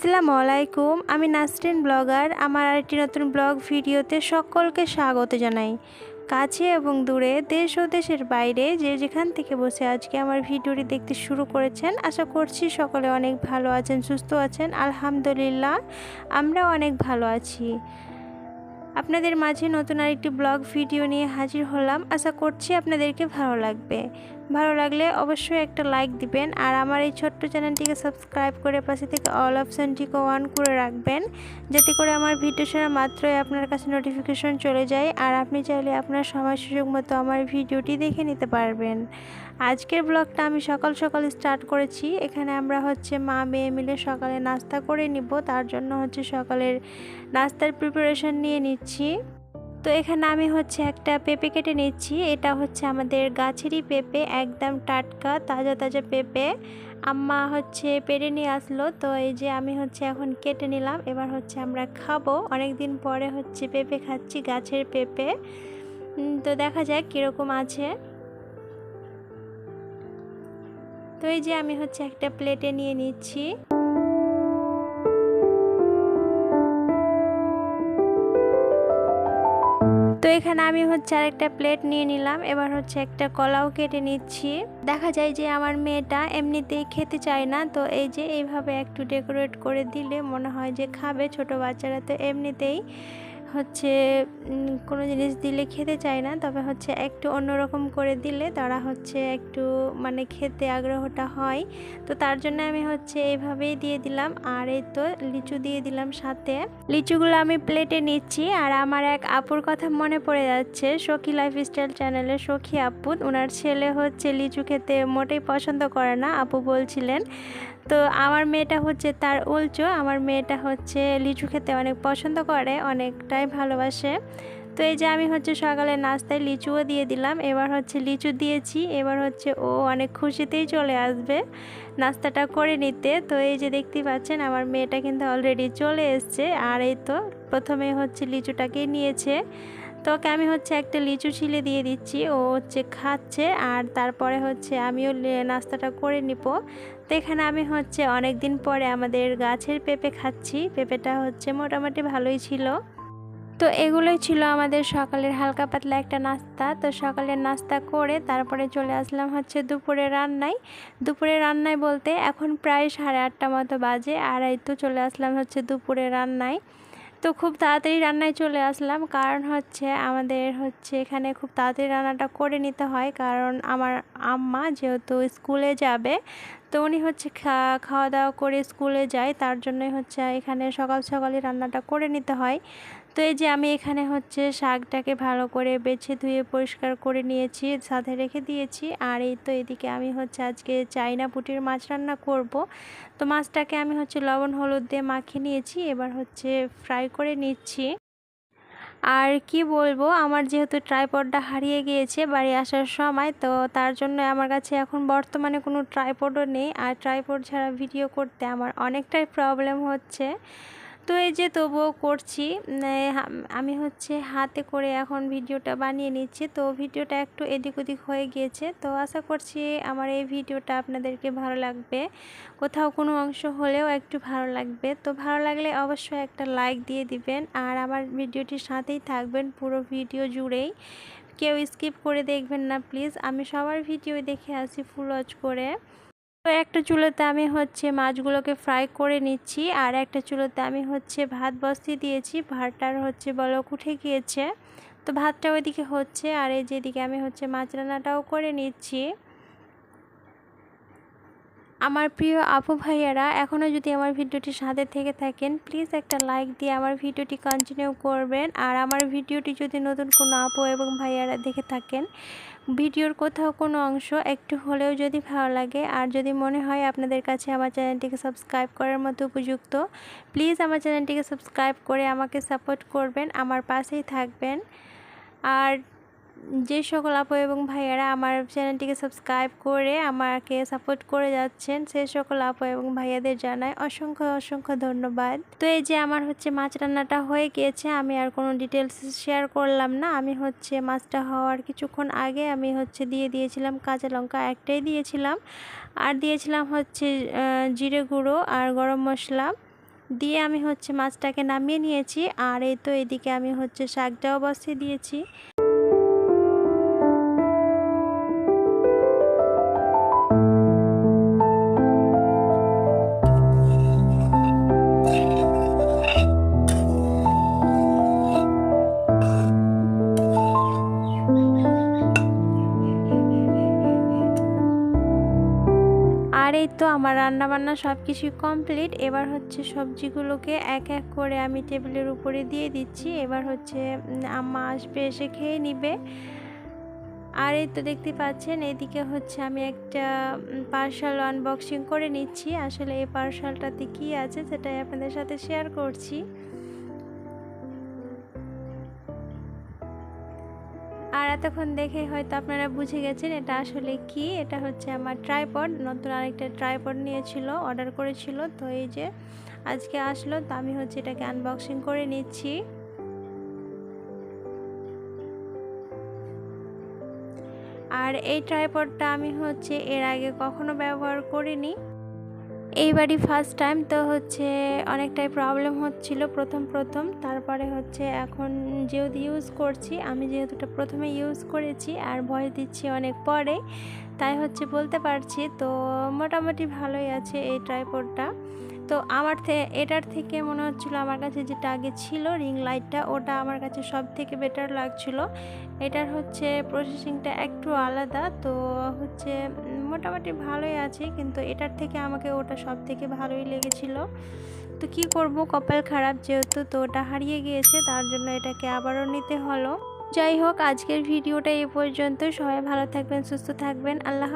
আসসালামু আলাইকুম। আমি নাসরিন ব্লগার। আমার আরেকটি নতুন ব্লগ ভিডিওতে সকলকে স্বাগত জানাই। কাছে এবং দূরে দেশ ও দেশের বাইরে যে যেখান থেকে বসে আজকে আমার ভিডিওটি দেখতে শুরু করেছেন, আশা করছি সকলে অনেক ভালো আছেন, সুস্থ আছেন। আলহামদুলিল্লাহ আমরাও অনেক ভালো আছি। আপনাদের মাঝে নতুন আরেকটি ব্লগ ভিডিও নিয়ে হাজির হলাম। আশা করছি আপনাদেরকে ভালো লাগবে। ভালো লাগলে অবশ্যই একটা লাইক দিবেন। আর আমার এই ছোট্ট চ্যানেলটিকে সাবস্ক্রাইব করে পাশে থেকে অল অপশানটিকে অন করে রাখবেন। যাতে করে আমার ভিডিও ছাড়া মাত্রই আপনার কাছে নোটিফিকেশন চলে যায়। আর আপনি চাইলে আপনার সময় সুযোগ মতো আমার ভিডিওটি দেখে নিতে পারবেন। আজকের ব্লগটা আমি সকাল সকাল স্টার্ট করেছি। এখানে আমরা হচ্ছে মা মেয়ে মিলে সকালে নাস্তা করে নিব। তার জন্য হচ্ছে সকালের নাস্তার প্রিপারেশন নিয়ে নিচ্ছি। তো এখানে আমি হচ্ছে একটা পেঁপে কেটে নিচ্ছি। এটা হচ্ছে আমাদের গাছেরই পেঁপে, একদম টাটকা, তাজা তাজা পেঁপে। আম্মা হচ্ছে পেরে নিয়ে আসলো, তো এই যে আমি হচ্ছে এখন কেটে নিলাম। এবার হচ্ছে আমরা খাব। অনেক দিন পরে হচ্ছে পেঁপে খাচ্ছি, গাছের পেঁপে। তো দেখা যাক কীরকম আছে। তো এই যে আমি হচ্ছে একটা প্লেটে নিয়ে নিচ্ছি। এখানে আমি হচ্ছে আরেকটা প্লেট নিয়ে নিলাম। এবার হচ্ছে একটা কলাও কেটে নিচ্ছি। দেখা যায় যে আমার মেয়েটা এমনিতেই খেতে চায় না, তো এই যে এইভাবে একটু ডেকোরেট করে দিলে মনে হয় যে খাবে। ছোট বাচ্চারা তো এমনিতেই হচ্ছে কোনো জিনিস দিলে খেতে চায় না, তবে হচ্ছে একটু অন্যরকম করে দিলে তারা হচ্ছে একটু মানে খেতে আগ্রহটা হয়। তো তার জন্য আমি হচ্ছে এইভাবেই দিয়ে দিলাম। আর এই তো লিচু দিয়ে দিলাম সাথে। লিচুগুলো আমি প্লেটে নিচ্ছি। আর আমার এক আপুর কথা মনে পড়ে যাচ্ছে। সখী লাইফস্টাইল চ্যানেলে সখী আপু। ওনার ছেলে হচ্ছে লিচু খেতে মোটেই পছন্দ করে না। আপু বলছিলেন তো আমার মেয়েটা হচ্ছে তার উলচো আমার মেয়েটা হচ্ছে লিচু খেতে অনেক পছন্দ করে, অনেকটাই ভালোবাসে। তো এই যে আমি হচ্ছে সকালে নাস্তায় লিচুও দিয়ে দিলাম, এবার হচ্ছে লিচু দিয়েছি, এবার হচ্ছে ও অনেক খুশিতেই চলে আসবে নাস্তাটা করে নিতে। তো এই যে দেখতেই পাচ্ছেন, আমার মেয়েটা কিন্তু অলরেডি চলে এসছে, আর এই তো প্রথমে হচ্ছে লিচুটাকে নিয়েছে। তো ওকে আমি হচ্ছে একটা লিচু ছিলে দিয়ে দিচ্ছি, ও হচ্ছে খাচ্ছে, আর তারপরে হচ্ছে আমিও নাস্তাটা করে নিব। তো এখানে আমি হচ্ছে অনেক দিন পরে আমাদের গাছের পেঁপে খাচ্ছি, পেঁপেটা হচ্ছে মোটামুটি ভালোই ছিল। তো এগুলোই ছিল আমাদের সকালের হালকা পাতলা একটা নাস্তা। তো সকালের নাস্তা করে তারপরে চলে আসলাম হচ্ছে দুপুরে রান্নায়। দুপুরে রান্নায় বলতে এখন প্রায় সাড়ে আটটা মতো বাজে আর এই তো চলে আসলাম হচ্ছে দুপুরে রান্নায়। তো খুব তাড়াতাড়ি রান্নায় চলে আসলাম। কারণ হচ্ছে আমাদের হচ্ছে এখানে খুব তাড়াতাড়ি রান্নাটা করে নিতে হয়। কারণ আমার আম্মা যেহেতু স্কুলে যাবে, তো উনি হচ্ছে খাওয়া দাওয়া করে স্কুলে যায়। তার জন্যই হচ্ছে এখানে সকাল সকালই রান্নাটা করে নিতে হয়। তো এই যে আমি এখানে হচ্ছে শাকটাকে ভালো করে বেছে ধুয়ে পরিষ্কার করে নিয়েছি, সাথে রেখে দিয়েছি। আর এই তো এদিকে আমি হচ্ছে আজকে চাইনা পুটির মাছ রান্না করব। তো মাছটাকে আমি হচ্ছে লবণ, হলুদ দিয়ে মাখিয়ে নিয়েছি, এবার হচ্ছে ফ্রাই করে নিচ্ছি। আর কি বলব, আমার যেহেতু ট্রাইপডটা হারিয়ে গিয়েছে বাড়ি আসার সময়, তো তার জন্য আমার কাছে এখন বর্তমানে কোনো ট্রাইপডও নেই। আর ট্রাইপড ছাড়া ভিডিও করতে আমার অনেকটাই প্রবলেম হচ্ছে। তো এই যে তবুও করছি আমি হচ্ছে হাতে করে এখন ভিডিওটা বানিয়ে নিচ্ছি। তো ভিডিওটা একটু এদিক ওদিক হয়ে গিয়েছে। তো আশা করছি আমার এই ভিডিওটা আপনাদেরকে ভালো লাগবে। কোথাও কোনো অংশ হলেও একটু ভালো লাগবে। তো ভালো লাগলে অবশ্যই একটা লাইক দিয়ে দিবেন। আর আমার ভিডিওটির সাথেই থাকবেন পুরো ভিডিও জুড়েই। কেউ স্কিপ করে দেখবেন না, প্লিজ। আমি সবার ভিডিও দেখে আসি ফুল ওয়াচ করে। তো একটা চুলোতে আমি হচ্ছে মাছগুলোকে ফ্রাই করে নিচ্ছি, আর একটা চুলোতে আমি হচ্ছে ভাত বসিয়ে দিয়েছি। ভাতটার হচ্ছে বলক উঠে গিয়েছে। তো ভাতটা ওইদিকে হচ্ছে, আর এই যেদিকে আমি হচ্ছে মাছ রান্নাটাও করে নিচ্ছি। আমার প্রিয় আপু ভাইয়ারা এখনও যদি আমার ভিডিওটি সাথে থেকে থাকেন প্লিজ একটা লাইক দিয়ে আমার ভিডিওটি কন্টিনিউ করবেন। আর আমার ভিডিওটি যদি নতুন কোনো আপু এবং ভাইয়ারা দেখে থাকেন ভিডিওর কোথাও কোনো অংশ, একটু হলেও যদি ভালো লাগে, আর যদি মনে হয় আপনাদের কাছে আমার চ্যানেলটিকে সাবস্ক্রাইব করার মতো উপযুক্ত, প্লিজ আমার চ্যানেলটিকে সাবস্ক্রাইব করে আমাকে সাপোর্ট করবেন, আমার পাশেই থাকবেন। আর যে সকল আপু এবং ভাইয়ারা আমার চ্যানেলটিকে সাবস্ক্রাইব করে আমাকে সাপোর্ট করে যাচ্ছেন, সে সকল আপু এবং ভাইয়াদের জানাই অসংখ্য অসংখ্য ধন্যবাদ। তো এই যে আমার হচ্ছে মাছ রান্নাটা হয়ে গিয়েছে, আমি আর কোনো ডিটেলস শেয়ার করলাম না। আমি হচ্ছে মাছটা হওয়ার কিছুক্ষণ আগে আমি হচ্ছে দিয়ে দিয়েছিলাম কাঁচা লঙ্কা, একটাই দিয়েছিলাম। আর দিয়েছিলাম হচ্ছে জিরে গুঁড়ো আর গরম মশলা। দিয়ে আমি হচ্ছে মাছটাকে নামিয়ে নিয়েছি। আর এই তো এদিকে আমি হচ্ছে শাকটাও বসিয়ে দিয়েছি। আমার রান্নাবান্না সব কিছু কমপ্লিট এবার হচ্ছে সবজিগুলোকে এক এক করে আমি টেবিলের উপরে দিয়ে দিচ্ছি। এবার হচ্ছে আম্মা আসবে, এসে খেয়ে নিবে। আর এই তো দেখতে পাচ্ছেন, এদিকে হচ্ছে আমি একটা পার্সাল আনবক্সিং করে নিচ্ছি। আসলে এই পার্সালটাতে কী আছে সেটাই আপনাদের সাথে শেয়ার করছি। এতক্ষণ দেখে হয়তো আপনারা বুঝে গেছেন এটা আসলে কি। এটা হচ্ছে আমার ট্রাইপড, নতুন আরেকটা ট্রাইপড নিয়েছিল, অর্ডার করেছিল। তো এই যে আজকে আসলো, তো আমি হচ্ছে এটাকে আনবক্সিং করে নিচ্ছি। আর এই ট্রাইপডটা আমি হচ্ছে এর আগে কখনো ব্যবহার করিনি। এইবারই ফার্স্ট টাইম তো হচ্ছে অনেকটাই প্রবলেম হচ্ছিল প্রথম প্রথম। তারপরে হচ্ছে এখন যেহেতু ইউজ করছি, আমি যেহেতুটা প্রথমে ইউজ করেছি আর ভয় দিচ্ছি অনেক পরে, তাই হচ্ছে বলতে পারছি। তো মোটামুটি ভালোই আছে এই ট্রাইপডটা তো আমার এটার থেকে মনে হচ্ছিল আমার কাছে যেটা আগে ছিল রিং লাইটটা, ওটা আমার কাছে সব থেকে বেটার লাগছিল। এটার হচ্ছে প্রসেসিংটা একটু আলাদা, তো হচ্ছে মোটামুটি ভালোই আছে, কিন্তু এটার থেকে আমাকে ওটা সব থেকে ভালোই লেগেছিল। তো কি করব? কপাল খারাপ যেহেতু, তো ওটা হারিয়ে গিয়েছে, তার জন্য এটাকে আবারও নিতে হলো। যাই হোক, আজকের ভিডিওটা এ পর্যন্ত সবাই ভালো থাকবেন, সুস্থ থাকবেন। আল্লাহ